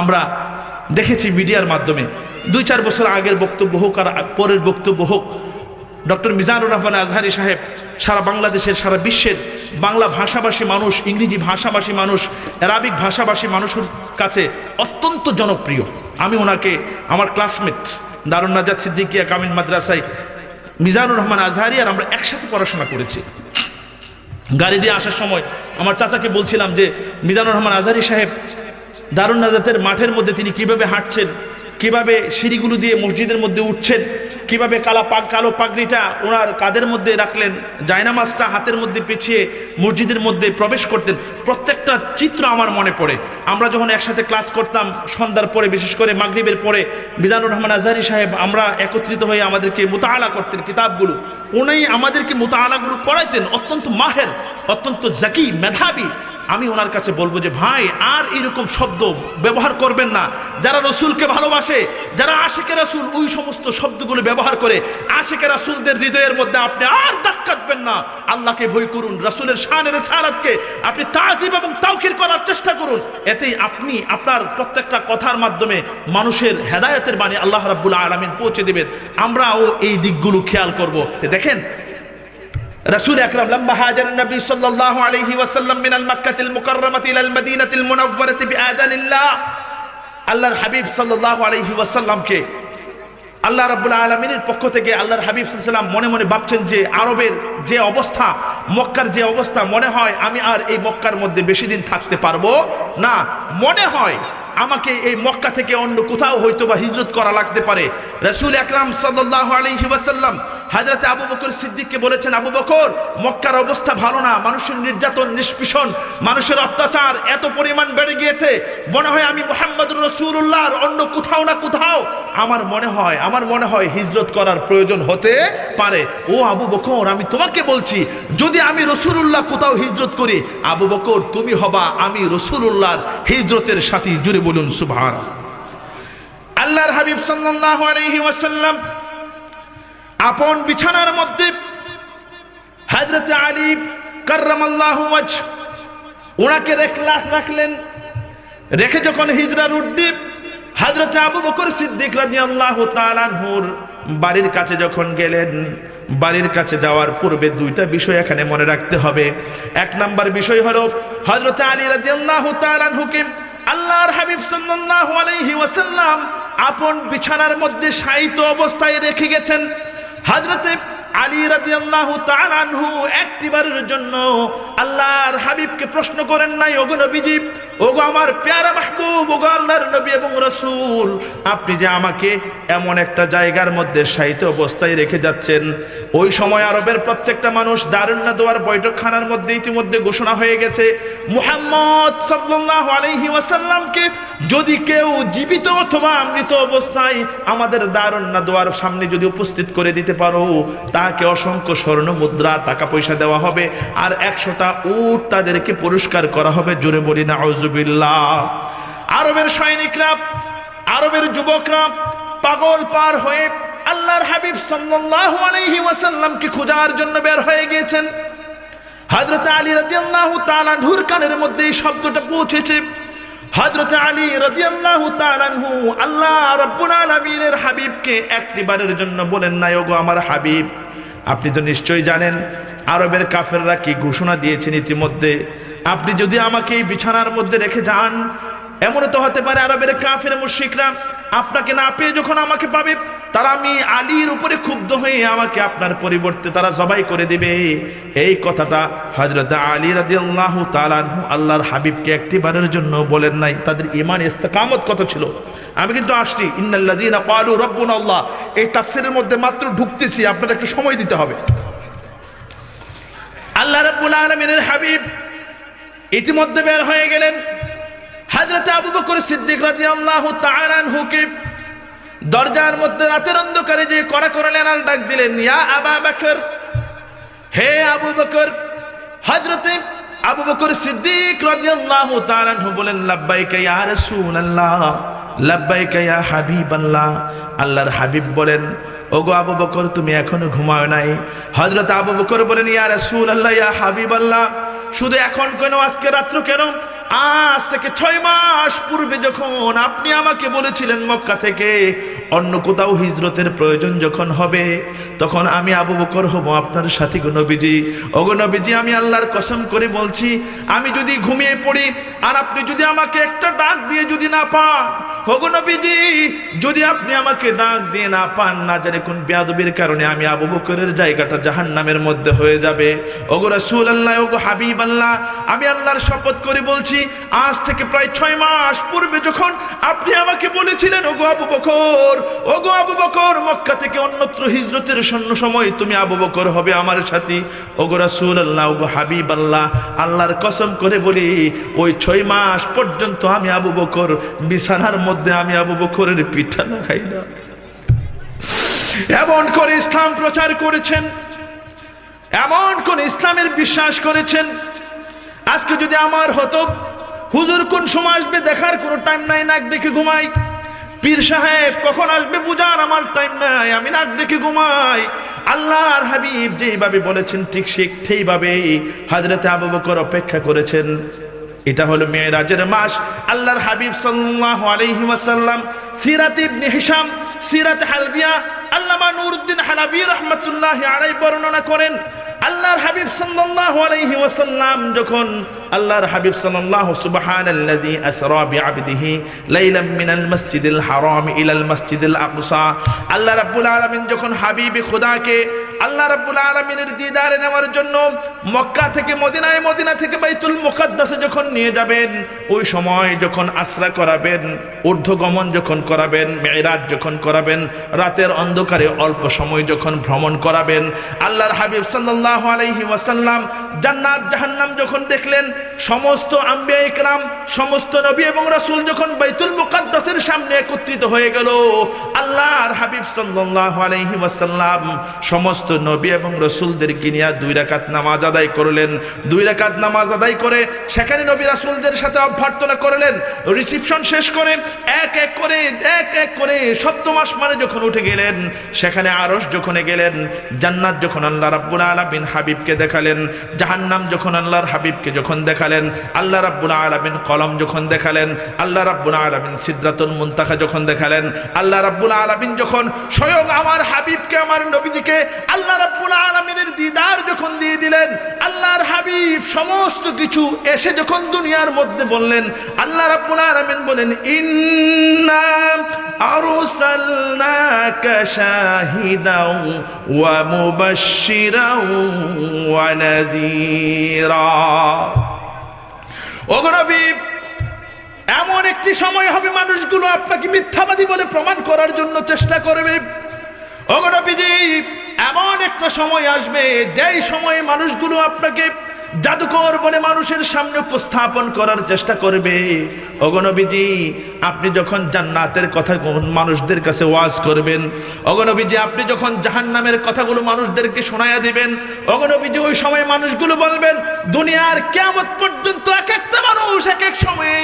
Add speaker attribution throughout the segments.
Speaker 1: আমরা দেখেছি মিডিয়ার মাধ্যমে। দুই চার বছর আগের বক্তব্য হোক আর পরের বক্তব্য হোক, ডক্টর মিজানুর রহমান আজহারি সাহেব সারা বাংলাদেশের, সারা বিশ্বের বাংলা ভাষাভাষী মানুষ, ইংরেজি ভাষাভাষী মানুষ, অ্যারাবিক ভাষাভাষী মানুষের কাছে অত্যন্ত জনপ্রিয়। আমি ওনাকে, আমার ক্লাসমেট দারুণ নাজাদ সিদ্দিকিয়া কামিল মাদ্রাসায় মিজানুর রহমান আজহারি আর আমরা একসাথে পড়াশোনা করেছি। গাড়ি দিয়ে আসার সময় আমার চাচাকে বলছিলাম যে, মিজানুর রহমান আজহারি সাহেব দারুণ নাজাতের মাঠের মধ্যে তিনি কীভাবে হাঁটছেন, কীভাবে সিঁড়িগুলো দিয়ে মসজিদের মধ্যে উঠছেন, কীভাবে কালা পাক কালো পাগড়িটা ওনার কাদের মধ্যে রাখলেন, জায়নামাজটা হাতের মধ্যে পেছিয়ে মসজিদের মধ্যে প্রবেশ করতেন, প্রত্যেকটা চিত্র আমার মনে পড়ে। আমরা যখন একসাথে ক্লাস করতাম, সন্ধ্যার পরে, বিশেষ করে মাগরিবের পরে, মিজানুর রহমান আজহারি সাহেব, আমরা একত্রিত হয়ে আমাদেরকে মোতালা করতেন কিতাবগুলো। উনি আমাদেরকে মোতালাগুলো করাইতেন অত্যন্ত মাহের, অত্যন্ত জাকি, মেধাবী আমি ওনার কাছে বলব যে, ভাই, আর এরকম শব্দ ব্যবহার করবেন না। যারা রসুলকে ভালোবাসে, যারা আশেকে রাসুল, ওই সমস্ত শব্দগুলো ব্যবহার করে আশেকে রাসুলদের হৃদয়ের মধ্যে আপনি আর দাগ কাটবেন না। আল্লাহকে ভয় করুন, রাসুলের শানের সারাতকে আপনি তাজিব এবং তাওকির করার চেষ্টা করুন। এতেই আপনি, আপনার প্রত্যেকটা কথার মাধ্যমে মানুষের হেদায়তের বাণী আল্লাহ রাব্বুল আলমিন পৌঁছে দেবেন। আমরাও এই দিকগুলো খেয়াল করব। দেখেন رسول أكرم لما هاجر النبي صلى الله عليه وسلم من المكة المكرمة إلى المدينة المنورة بآذان الله আল্লাহর হাবিব সাল্লাহ আলহি ওয়াসাল্লামকে আল্লাহ রাব্বুল আলমিনের পক্ষ থেকে আল্লাহর হাবিব সাল্লাম মনে মনে ভাবছেন যে আরবের যে অবস্থা মক্কার যে অবস্থা মনে হয় আমি আর এই মক্কার মধ্যে বেশি দিন থাকতে পারবো না মনে হয় আমাকে এই মক্কা থেকে অন্য কোথাও হয়তো বা হিজরত করা লাগতে পারে রসুল আকরাম সাল্লাহ আলহি ওয়াসাল্লাম হাজরতে আবু বকর সিদ্দিককে বলেছেন, আবু বকর, মক্কার অবস্থা ভালো না, মানুষের নির্যাতন নিষ্পিষণ, মানুষের অত্যাচার এত পরিমাণ বেড়ে গিয়েছে। মনে হয় আমি মোহাম্মদ রসুল্লাহর অন্য কোথাও না কোথাও আমার মনে হয়, আমার মনে হয় হিজরত করার প্রয়োজন হতে পারে। ও আবু বকর, আমি তোমাকে বলছি, যদি আমি রসুল্লাহ কোথাও হিজরত করি, আবু বকর, তুমি হবা আমি রসুল্লাহর হিজরতের সাথে। জুড়ে বলুন সুভান আল্লাহর হাবিব সাল্লাল্লাহু আলাইহি ওয়াসাল্লাম আপন বিছানার মধ্যে হজরত আলী কার্রামাল্লাহু ওনাকে রাখলেন। রেখে যখন হিজরার উদ্দীপ হজরত আবু বকর সিদ্দিক রাদিয়াল্লাহু তাআলা আনহুর বাড়ির কাছে যখন গেলেন, বাড়ির কাছে যাওয়ার পূর্বে দুইটা বিষয় এখানে মনে রাখতে হবে। এক নাম্বার বিষয় হলো, হজরত আলী রাদিয়াল্লাহু তাআলা আনহুকে আল্লাহর হাবিব সাল্লাল্লাহু আলাইহি ওয়াসাল্লাম আপন বিছানার মধ্যে শায়িত অবস্থায় রেখে গেছেন। হযরতে আলী রাদিয়াল্লাহু তাআলা আনহু একটিবারের জন্য আল্লাহর হাবিবকে প্রশ্ন করেন নাই, ওগো নবীজি, ওগো আমার পেয়ারা মাহবুব, ওগো আল্লাহর নবী এবং রাসূল, আপনি যে আমাকে এমন একটা জায়গার মধ্যে শায়িত অবস্থায় রেখে যাচ্ছেন, ওই সময় আরবের প্রত্যেকটা মানুষ দারুন্না দোয়ার বৈঠকখানার মধ্যে ইতিমধ্যে ঘোষণা হয়ে গেছে, মুহাম্মদ সাল্লাল্লাহু আলাইহি ওয়াসাল্লামকে যদি কেউ জীবিত অথবা মৃত অবস্থায় আমাদের দারুন্না দোয়ার সামনে যদি উপস্থিত করে দিতে পারো, তাকে অসংখ্য স্বর্ণ মুদ্রা, টাকা পয়সা দেওয়া হবে আর একশোটা উট তাদেরকে পুরস্কার করা হবে। জোরে বলি না আউজুবিল্লাহ আরবের সৈনিকরা, আরবের যুবকরা পাগল পার হয়ে আল্লাহর হাবিব সাল্লাল্লাহু আলাইহি ওয়াসাল্লামকে খোঁজার জন্য বের হয়ে গিয়েছেন। হযরত আলী রাদিয়াল্লাহু তাআলা নূর কানের মধ্যে এই শব্দটা পৌঁছেছে। হযরত আলী রাদিয়াল্লাহু তাআলা আনহু আল্লাহ রাব্বুল আলামিনের হাবিবকে একটিবারের জন্য বলেন, না ওগো আমার হাবিব, আপনি তো নিশ্চয়ই জানেন, আরবের কাফেররা কি ঘোষণা দিয়েছেন ইতিমধ্যে? আপনি যদি আমাকে এই বিছানার মধ্যে রেখে যান এমনও তো হতে পারে আরবের কাফের মুশরিকরা আপনাকে না পেয়ে যখন আমাকে পাবে, তারা আমি আলীর উপরে ক্ষুব্ধ হয়ে আমাকে আপনার পরিবর্তে তারা জবাই করে দেবে। এই কথাটা হজরত আলী রাজি আল্লাহ তালানহু আল্লাহর হাবিবকে একটি বারের জন্য বলেন নাই। তাদের ইমান ইস্তেকামত কত ছিল? আমি কিন্তু আসছি। ইন্নাল্লাযীনা ক্বালু রাব্বুনা আল্লাহ। এই তাফসীরের মধ্যে মাত্র ঢুকতেছি আপনার একটু সময় দিতে হবে। আল্লাহ রাব্বুল আলামিনের হাবিব ইতিমধ্যে বের হয়ে গেলেন। হাজরতে আবু বকর সিদ্দিক রাদিয়াল্লাহু তাআলা আনহুকে দরজার মধ্যে রাতের অন্ধকারে যে করা করলেন আর ডাক দিলেন, ইয়া আবা বকর, হে আবু বকর। হযরতে আবু বকর সিদ্দিক রাদিয়াল্লাহু তাআলা আনহু বলেন, লাব্বাইকা ইয়া রাসূলুল্লাহ, লাব্বাইকা ইয়া হাবিবাল্লাহ। আল্লাহর হাবিব বলেন, ওগো আবু বকর, তুমি এখনও ঘুমাও নাই। হযরত আবু বকর বলেন, ইয়া রাসূলুল্লাহ, ইয়া হাবিবাল্লাহ, শুধু এখন কেন, আজকে রাত্র কেন? আজ থেকে ছয় মাস পূর্বে যখন আপনি আমাকে বলেছিলেন মক্কা থেকে, অন্য কোথাও হিজরতের প্রয়োজন যখন হবে, তখন আমি আবু বকর হব আপনার সাথী নবীজি। ওগো নবীজি, আমি আল্লাহর কসম করে বলছি, আমি যদি ঘুমিয়ে পড়ি আর আপনি যদি আমাকে একটা ডাক দিয়ে যদি না পান নবীজি, যদি আপনি আমাকে ডাক দিয়ে না পান, না জানে কোন বেয়াদবির কারণে আমি আবু বকরের জায়গাটা জাহান্নামের মধ্যে হয়ে যাবে। ওগো রাসূল আল্লাহ ওগো হাবিব আল্লাহ আমি আল্লাহর শপথ করে বলছি, আজ থেকে প্রায় ছয় মাস পূর্বে যখন আপনি আমাকে বলেছিলেন, ওগো আবু বকর, ওগো আবু বকর, মক্কা থেকে অন্যত্র হিজরতের সৈন্য সময় তুমি আবু বকর হবে আমার সাথে। ওগো রাসূল আল্লাহ ওগো হাবিব আল্লাহ আল্লাহর কসম করে বলি, ওই ছয় মাস পর্যন্ত আমি আবু বকর বিছানার মধ্যে আমি আবু বকরের পিঠা লাগাই না। এমন করে ইসলাম প্রচার করেছেন, এমন কোন ইসলামের বিশ্বাস করেছেন। আজকে যদি আমার হতো, হুজুর কোন সময় আসবে দেখার কোনো টাইম নাই, নাক দেখে ঘুমাই। পীর সাহেব, কখন আসবে বুঝার আমার টাইম নাই, আমি নাক দেখে ঘুমাই। আল্লাহর হাবিব যেইভাবে বলেছেন, ঠিক ঠিক সেইভাবে হাজরতে আবু বকর অপেক্ষা করেছেন। এটা হলো মেয়েরাজের মাস। আল্লাহর হাবিব সাল্লাহ আলাইহি ওয়াসাল্লাম সিরাত ইবনে হিশাম, সিরাত হালবিয়া, আল্লামা নুরুদ্দিন হালাবি রহমতুল্লাহ আড়াই বর্ণনা করেন। আল্লাহর হাবিব সাল্লাহ আলাইহি ওয়াসাল্লাম যখন আল্লাহর হাবিব সাল্লাল্লাহু সুবহানাল্লাযী আসরা বিআবদিহি লাইলাম মিনাল মাসজিদিল হারাম ইলাল মাসজিদিল আকসা। আল্লাহ রাব্বুল আলামিন যখন হাবিবে খোদাকে আল্লাহ রাব্বুল আলামিনের দিদারে নেওয়ার জন্য মক্কা থেকে মদিনায়, মদিনা থেকে বাইতুল মুকাদ্দাসে যখন নিয়ে যাবেন, ওই সময় যখন আশ্রা করাবেন, ঊর্ধ্বগমন যখন করাবেন, মেয়েরাজ যখন করাবেন, রাতের অন্ধকারে অল্প সময় যখন ভ্রমণ করাবেন, আল্লাহর হাবিব সাল্লাল্লাহু আলাইহি ওয়াসাল্লাম জান্নাত জাহান্নাম যখন দেখলেন সমস্ত আম্বিয়া ইকরাম, সমস্ত নবী এবং রাসূল যখন বাইতুল মুকাদ্দাসের সামনে একত্রিত হয়ে গেল, আল্লাহর হাবিব সাল্লাল্লাহু আলাইহি ওয়াসাল্লাম সমস্ত নবী এবং রাসূলদেরকে নিয়ে দুই রাকাত নামাজ আদায় করলেন। দুই রাকাত নামাজ আদায় করে সেখানে নবী রাসূলদের সাথে অভ্যর্থনা করলেন। রিসিপশন শেষ করে এক এক করে, এক এক করে সপ্তম আসমানে যখন উঠে গেলেন, সেখানে আরশ যখন গেলেন, জান্নাত যখন আল্লাহ রাব্বুল আলামিন হাবিবকে দেখালেন, জাহান্নাম যখন আল্লাহর হাবিবকে যখন দেখালেন, আল্লাহ রাব্বুল আলামিন কলম যখন দেখালেন, আল্লাহ রাব্বুল আলামিন সিদরাতুল মুনতাহা যখন দেখালেন, আল্লাহ রাব্বুল আলামিন যখন স্বয়ং আমার হাবিবকে, আমার নবীজিকে আল্লাহ রাব্বুল আলামিনের দিদার যখন দিয়ে দিলেন, আল্লাহর হাবিব সমস্ত কিছু এসে যখন দুনিয়ার মধ্যে বললেন, আল্লাহ রাব্বুল আলামিন বলেন, ইন্না আরসালনাকা শাহিদাও ওয়া মুবাশশিরাও এমন একটি সময় হবে মানুষগুলো আপনাকে মিথ্যাবাদী বলে প্রমাণ করার জন্য চেষ্টা করবে। ওগো এমন একটা সময় আসবে, যেই সময়ে মানুষগুলো আপনাকে জাদুকর বলে মানুষের সামনে উপস্থাপন করার চেষ্টা করবে। অগনবীজি আপনি যখন জান্নাতের কথা মানুষদের কাছে ওয়াজ করবেন অগনবীজি আপনি যখন জাহান্নামের কথাগুলো মানুষদেরকে শোনায়া দিবেন অগনবীজি ওই সময় মানুষগুলো বলবেন, দুনিয়ার কেমত পর্যন্ত এক একটা মানুষ এক এক সময়ে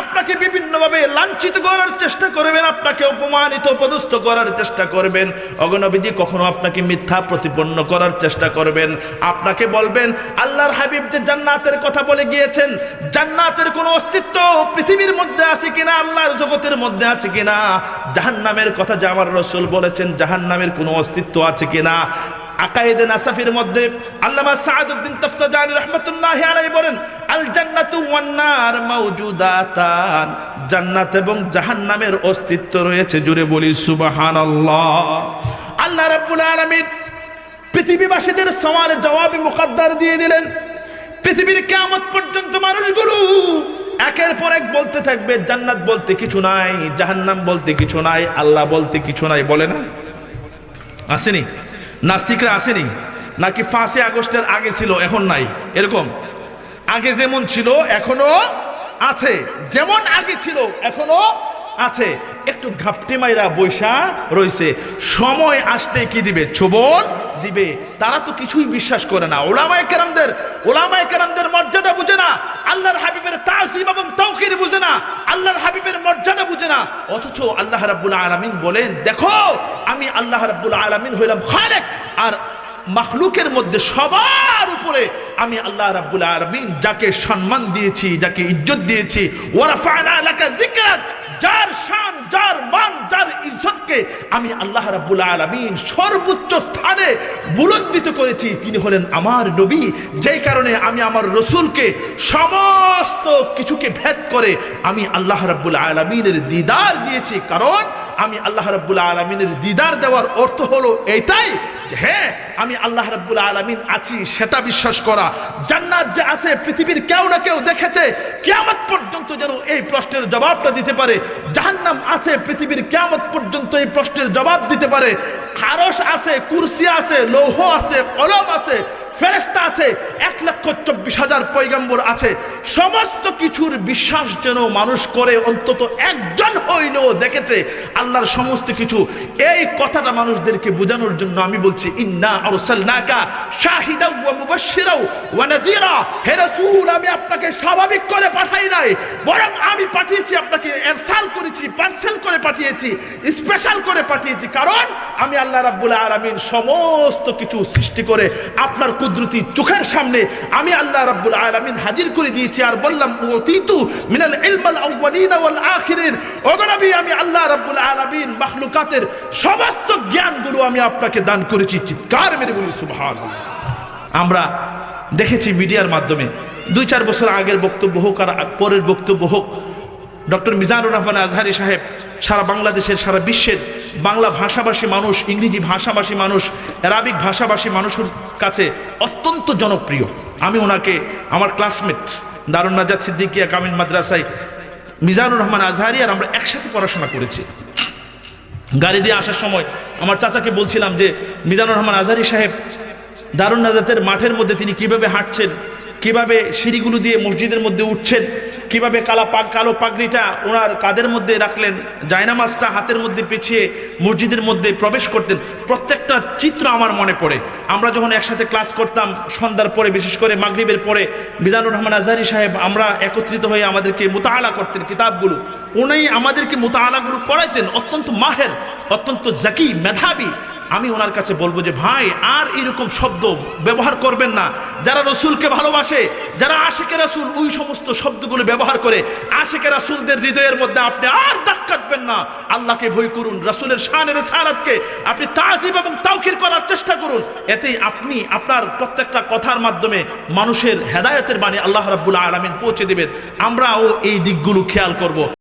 Speaker 1: আপনাকে বিভিন্নভাবে লাঞ্ছিত করার চেষ্টা করবেন, আপনাকে অপমানিত পদস্থ করার চেষ্টা করবেন। অগনবীজি কখনো আপনাকে মিথ্যা প্রতিপন্ন করার চেষ্টা করবেন। আপনাকে বলবেন, আল্লাহর হাবিব যে জান্নাতের কথা বলে গিয়েছেন, জান্নাতের কোনো অস্তিত্ব পৃথিবীর মধ্যে আছে কিনা, আল্লাহর জগতের মধ্যে আছে কিনা, জাহান্নামের কথা যে আমার রসুল বলেছেন, জাহান্নামের কোনো অস্তিত্ব আছে কিনা মধ্যে আল্লামা বলেন জান্নাতু এবং জাহান্নামের অস্তিত্ব রয়েছে জুড়ে বলি আল্লাহ পৃথিবীবাসীদের সওয়ালে জবাবে মুকদ্দার দিয়ে দিলেন পৃথিবীর কেমন পর্যন্ত মানুষগুলো একের পর এক বলতে থাকবে, জান্নাত বলতে কিছু নাই, জাহান্নাম বলতে কিছু নাই, আল্লাহ বলতে কিছু নাই, বলে না? আসেনি? নাস্তিকরা আসেনি? নাকি পাঁচই আগস্টের আগে ছিল, এখন নাই? এরকম? আগে যেমন ছিল, এখনও আছে। যেমন আগে ছিল, এখনও আছে, একটু ঘাপটি মাইরা বৈশা রয়েছে সময় আসতে কি দিবে? ছবল দিবে। তারা তো কিছুই বিশ্বাস করে না। ওলামায় কেরামদের ওলামায় কেরামদের মর্যাদা বুঝে না। আল্লাহর হাবিবের তাজিম এবং তৌকির বুঝে না। আল্লাহর হাবিবের মর্যাদা বুঝে না। অথচ আল্লাহ রাব্বুল আলামিন বলেন, দেখো, আমি আল্লাহ রাব্বুল আলামিন হইলাম খালেক। আর মাখলুকের মধ্যে সবার উপরে আমি আল্লাহ রাব্বুল আলামিন যাকে সম্মান দিয়েছি, যাকে ইজ্জত দিয়েছি ওয়ারাফা'না লাকা যিকরাক যার শান, যার মান, যার ইজ্জতকে আমি আল্লাহ রাব্বুল আলামিন সর্বোচ্চ স্থানে বুলন্দিত করেছি। তিনি হলেন আমার নবী, যেই কারণে আমি আমার রসুলকে সমস্ত কিছুকে ভেদ করে আমি আল্লাহ রাব্বুল আলামিনের দিদার দিয়েছি। কারণ আমি আল্লাহ রাব্বুল আলামিনের দিদার দেওয়ার অর্থ হলো এটাই যে হ্যাঁ আমি আল্লাহ রাব্বুল আলামিন আছি, সেটা বিশ্বাস করা। জান্নাত যে আছে, পৃথিবীর কেউ না কেউ দেখেছে, কেয়ামত পর্যন্ত যেন এই প্রশ্নের জবাবটা দিতে পারে। জাহান্নাম আছে, পৃথিবীর কেয়ামত পর্যন্ত এই প্রশ্নের জবাব দিতে পারে। খারস আছে, কুরসি আছে, লৌহ আছে, কলম আছে ফেরেস্তা আছে, এক লক্ষ চব্বিশ হাজার পৈগম্বর আছে। সমস্ত কিছুর বিশ্বাস যেন মানুষ করে, অন্তত একজন হইলেও দেখেছে আল্লাহর সমস্ত কিছু। এই কথাটা মানুষদেরকে বোঝানোর জন্য আমি বলছি, ইন্না আমি আপনাকে স্বাভাবিক করে পাঠাই নাই, বরং আমি পাঠিয়েছি আপনাকে, এরসাল করেছি, পার্সেল করে পাঠিয়েছি, স্পেশাল করে পাঠিয়েছি। কারণ আমি আল্লাহ রাব্বুল আলামিন সমস্ত কিছু সৃষ্টি করে আপনার কুদরতি চোখের সামনে আমি আল্লাহ রাব্বুল আলামিন হাজির করে দিয়েছি আর বললাম ওতিতু মিনাল ইলমাল আউয়ালিন ওয়াল আখিরিন। ওগো নবী, আমি আল্লাহ রাব্বুল আলামিন মাখলুকাতের সমস্ত জ্ঞানগুলো আমি আপনাকে দান করেছি। চিৎকার মেরে বলি, সুবহানাল্লাহ। আমরা দেখেছি মিডিয়ার মাধ্যমে, দুই চার বছর আগের বক্তব্য হোক আর পরের বক্তব্য হোক ডক্টর মিজানুর রহমান আজহারি সাহেব, সারা বাংলাদেশের, সারা বিশ্বের বাংলা ভাষাভাষী মানুষ, ইংরেজি ভাষাভাষী মানুষ, অ্যারাবিক ভাষাভাষী মানুষের কাছে অত্যন্ত জনপ্রিয়। আমি ওনাকে, আমার ক্লাসমেট দারুণ নাজাদ সিদ্দিকিয়া কামিল মাদ্রাসায় মিজানুর রহমান আজহারি আর আমরা একসাথে পড়াশোনা করেছি। গাড়ি দিয়ে আসার সময় আমার চাচাকে বলছিলাম যে, মিজানুর রহমান আজহারি সাহেব দারুণ নাজাতের মাঠের মধ্যে তিনি কীভাবে হাঁটছেন কীভাবে সিঁড়িগুলো দিয়ে মসজিদের মধ্যে উঠছেন? কীভাবে কালা পাগ, কালো পাগড়িটা ওনার কাদের মধ্যে রাখলেন? জায়নামাজটা হাতের মধ্যে পেছিয়ে মসজিদের মধ্যে প্রবেশ করতেন। প্রত্যেকটা চিত্র আমার মনে পড়ে। আমরা যখন একসাথে ক্লাস করতাম, সন্ধ্যার পরে, বিশেষ করে মাগরিবের পরে, মিজানুর রহমান আজহারি সাহেব, আমরা একত্রিত হয়ে আমাদেরকে মোতালা করতেন কিতাবগুলো। উনি আমাদেরকে মোতালাগুলো করাইতেন। অত্যন্ত মাহের, অত্যন্ত জাকি, মেধাবী আমি ওনার কাছে বলব যে, ভাই, আর এরকম শব্দ ব্যবহার করবেন না। যারা রসুলকে ভালোবাসে, যারা আশেকে রাসুল, ওই সমস্ত শব্দগুলো ব্যবহার করে আশেকে রাসুলদের হৃদয়ের মধ্যে আপনি আর দাগ কাটবেন না। আল্লাহকে ভয় করুন, রাসুলের শানের সারাতকে আপনি তাজিব এবং তাওকির করার চেষ্টা করুন। এতেই আপনি, আপনার প্রত্যেকটা কথার মাধ্যমে মানুষের হেদায়তের বাণী আল্লাহ রাব্বুল আলমিন পৌঁছে দেবেন। আমরাও এই দিকগুলো খেয়াল করব।